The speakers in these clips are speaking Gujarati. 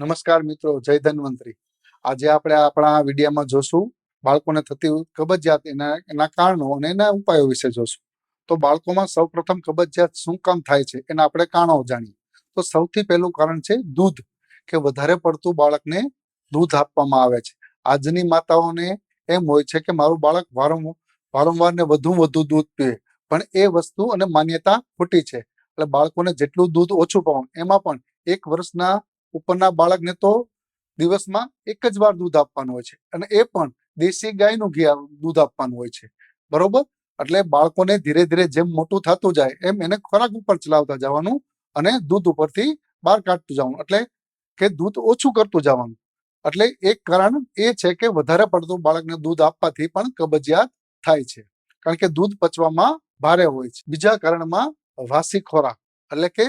નમસ્કાર મિત્રો, જય ધન્વંતરી. આજે આપણે આપણા વિડીયોમાં જોશું બાળકોને થતી કબજિયાત એના એના કારણો અને એના ઉપાયો વિશે જોશું. તો બાળકોમાં સૌપ્રથમ કબજિયાત શું કામ થાય છે એના આપણે કારણો જાણીએ. તો સૌથી પહેલું કારણ છે દૂધ, કે વધારે પડતું બાળકને દૂધ આપવામાં આવે છે. આજની માતાઓને એમ હોય છે કે મારું બાળક વારંવાર વારંવાર ને વધુ વધુ દૂધ પીવે, પણ એ વસ્તુ અને માન્યતા ખોટી છે. એટલે બાળકોને જેટલું દૂધ ઓછું પાવું એમાં પણ એક વર્ષના ઉપરના બાળકને તો દિવસમાં એક જ વાર દૂધ આપવાનું હોય છે. અને એ પણ દેશી ગાયનું ઘી દૂધ આપવાનું હોય છે. બરોબર? એટલે બાળકોને ધીરે ધીરે જેમ મોટું થતું જાય, એમ એને ખોરાક ઉપર ચલાવતા જવાનું અને દૂધ ઉપરથી બહાર કાઢતું જવાનું. એટલે કે દૂધ ઓછું કરતું જવાનું. એટલે એક કારણ એ છે કે વધારે પડતું બાળકને દૂધ આપવાથી પણ કબજિયાત થાય છે. કારણ કે દૂધ પચવામાં ભારે હોય છે. બીજા કારણમાં વાસી ખોરાક. એટલે કે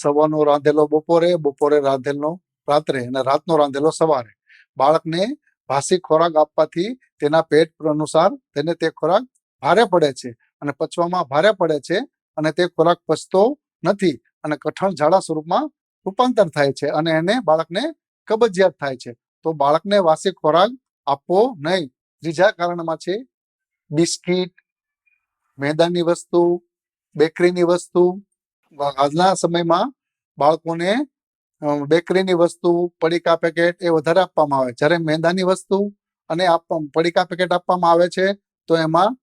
સવારનો રાંધેલો બપોરે બપોરે રાંધેલો રાત્રે અને રાતનો રાંધેલો સવારે. બાળકને વાસી ખોરાક આપવાથી તેના પેટ અનુસાર તેને તે ખોરાક ભારે પડે છે અને પચવામાં ભારે પડે છે અને તે ખોરાક પચતો નથી અને કઠણ ઝાડા સ્વરૂપમાં રૂપાંતર થાય છે અને એને બાળકને કબજિયાત થાય છે. તો બાળકને વાસી ખોરાક આપવો નહીં. ત્રીજા કારણમાં છે, બિસ્કિટ, મેદાની વસ્તુ, બેકરીની વસ્તુ આજના સમયમાં બાળકોને બેકરીની વસ્તુ, પડીકા પેકેટ એ વધારે આપવામાં આવે. જ્યારે મેંદાની વસ્તુ અને પડીકા પેકેટ આપવામાં આવે છે, તો એમાં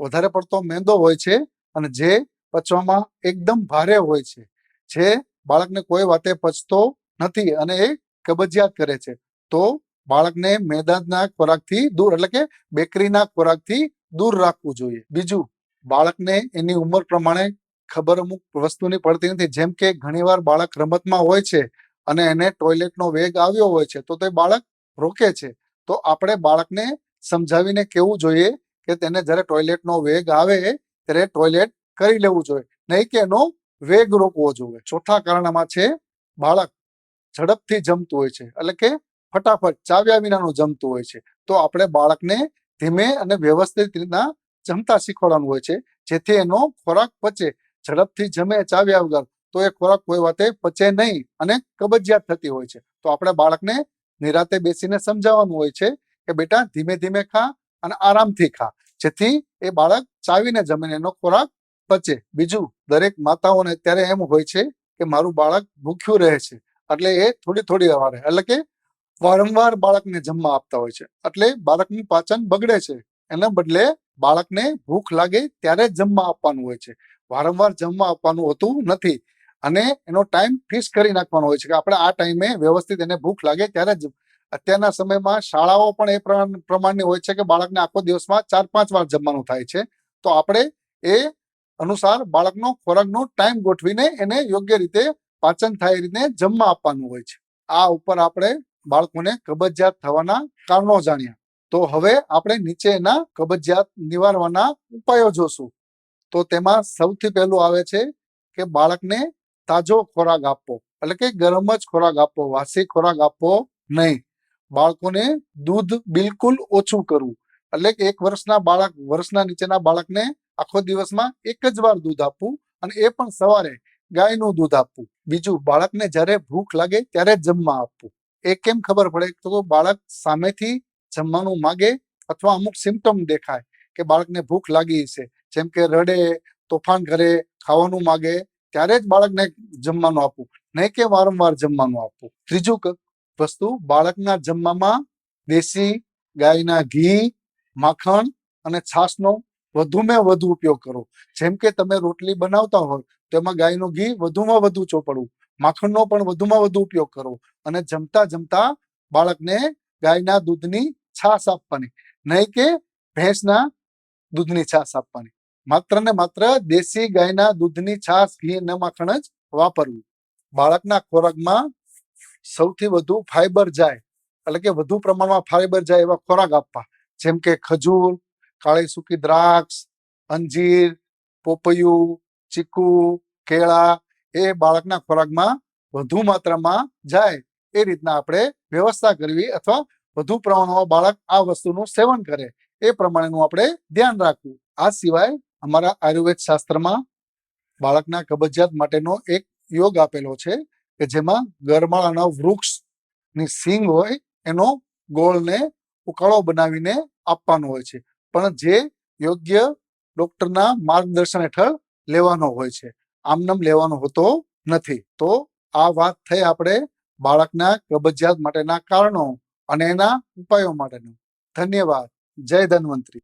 વધારે પડતો મેંદો હોય છે અને જે પચવામાં એકદમ ભારે હોય છે. જે બાળકને કોઈ વાતે પચતો નથી અને એ કબજિયાત કરે છે. તો બાળકને મેદાના ખોરાકથી દૂર, એટલે કે બેકરીના ખોરાકથી દૂર રાખવું જોઈએ. બીજું, બાળકને એની ઉંમર પ્રમાણે ખબર અમુક વસ્તુની પડતી નથી. જેમ કે ઘણીવાર બાળક રમતમાં હોય છે અને એને ટોયલેટનો વેગ આવ્યો હોય છે, તો તે બાળક રોકે છે. તો આપણે બાળકને સમજાવીને કેવું જોઈએ કે તેને જ્યારે ટોયલેટનો વેગ આવે ત્યારે ટોયલેટ કરી લેવું જોઈએ. નહીં કે એનો વેગ રોકવો જોઈએ. ચોથા કારણમાં છે બાળક ઝડપથી જમતું હોય છે. એટલે કે ફટાફટ ચાવ્યા વિનાનું જમતું હોય છે. તો આપણે બાળકને ધીમે અને વ્યવસ્થિત રીતના જમતા શીખવાડવાનું હોય છે. જેથી એનો ખોરાક પચે. ઝડપથી જમે, ચાવ્યા વગર, તો એ ખોરાક કોઈ વાતે પચે નહીં અને કબજિયાત થતી હોય છે. તો આપણે બાળકને નિરાતે બેસીને સમજાવવાનું હોય છે કે બેટા ધીમે ધીમે ખા અને આરામથી ખા, જેથી એ બાળક ચાવીને જમીને એનો ખોરાક પચે. બીજું, દરેક માતાઓને અત્યારે એમ હોય છે કે મારું બાળક ભૂખ્યું રહે છે, એટલે એ થોડી થોડી વારે એટલે કે વારંવાર બાળકને જમવા આપતા હોય છે, એટલે બાળકનું પાચન બગડે છે. એના બદલે બાળકને ભૂખ લાગે ત્યારે જમવા આપવાનું હોય છે. વારંવાર જમવા આપવાનું હોતું નથી. અને એનો ટાઈમ ફિક્સ કરી નાખવાનો હોય છે કે આપણે આ ટાઈમે વ્યવસ્થિત એને ભૂખ લાગે ત્યારે જ. અત્યારના સમયમાં શાળાઓ પણ એ પ્રમાણ- પ્રમાણની હોય છે કે બાળકને આખો દિવસમાં ચાર, પાંચ વાર જમવાનું થાય છે. તો આપણે એ અનુસાર બાળકનો ખોરાકનો ટાઈમ ગોઠવીને એને યોગ્ય રીતે પાચન થાય રીતે જમવા આપવાનું હોય છે. આ ઉપર આપણે બાળકોને કબજિયાત થવાના કારણો જાણ્યા. તો હવે આપણે નીચેના કબજિયાત નિવારવાના ઉપાયો જોશું. તો તેમાં સૌથી પહેલું આવે છે કે બાળકને તાજો ખોરાક આપવો. એટલે કે ગરમ જ ખોરાક આપવો, વાસી ખોરાક આપવો નહીં. બાળકોને દૂધ બિલકુલ ઓછું કરવું. એટલે કે એક વર્ષના બાળક, વર્ષના નીચેના બાળકને આખો દિવસમાં એક જ વાર દૂધ આપવું અને એ પણ સવારે ગાયનું દૂધ આપવું. બીજું, બાળકને જ્યારે ભૂખ લાગે ત્યારે જમવા આપવું. એ કેમ ખબર પડે? તો બાળક સામેથી જમવાનું માગે અથવા અમુક સિમ્ટમ દેખાય કે બાળકને ભૂખ લાગી છે. જેમ કે રડે, તોફાન કરે ખાવાનું માગે, ત્યારે જ બાળકને જમવાનું આપવું. નહીં કે વારંવાર જમવાનું આપવું. ત્રીજું વસ્તુ, બાળકના જમવામાં દેશી ગાયના ઘી, માખણ અને છાશનો વધુમાં વધુ ઉપયોગ કરો. જેમ કે તમે રોટલી બનાવતા હોય, તેમાં ગાયનું ઘી વધુમાં વધુ ચોપડવું. માખણનો પણ વધુમાં વધુ ઉપયોગ કરો અને જમતા જમતા બાળકને ગાયના દૂધની છાશ આપવાની. નહીં કે ભેંસના દૂધની છાશ આપવાની. માત્ર ને માત્ર દેશી ગાયના દૂધની છાશ ઘી અને માખણ જ વાપરવું. બાળકના ખોરાકમાં સૌથી વધુ ફાઈબર જાય, એટલે કે વધુ પ્રમાણમાં ફાઈબર જાય એવા ખોરાક આપવા. જેમ કે ખજૂર, કાળી સૂકી દ્રાક્ષ, અંજીર, પોપયું, ચીકુ, કેળા એ બાળકના ખોરાકમાં વધુ માત્રામાં જાય. એ રીતના આપણે વ્યવસ્થા કરવી અથવા વધુ પ્રમાણમાં બાળક આ વસ્તુનું સેવન કરે. એ પ્રમાણેનું આપણે ધ્યાન રાખવું. આ સિવાય અમારા આયુર્વેદ શાસ્ત્રમાં બાળકના કબજિયાત માટેનો એક યોગ આપેલો છે કે જેમાં ગરમાળાના વૃક્ષની સિંગ હોય એનો ગોળને ઉકાળો બનાવીને આપવાનો હોય છે. પણ જે યોગ્ય ડોક્ટરના માર્ગદર્શન હેઠળ લેવાનો હોય છે. આમનામ લેવાનો હોતો નથી. તો આ વાત થઈ આપણે બાળકના કબજિયાત માટેના કારણો અને એના ઉપાયો માટેનું. ધન્યવાદ. જય ધન્વંતરી.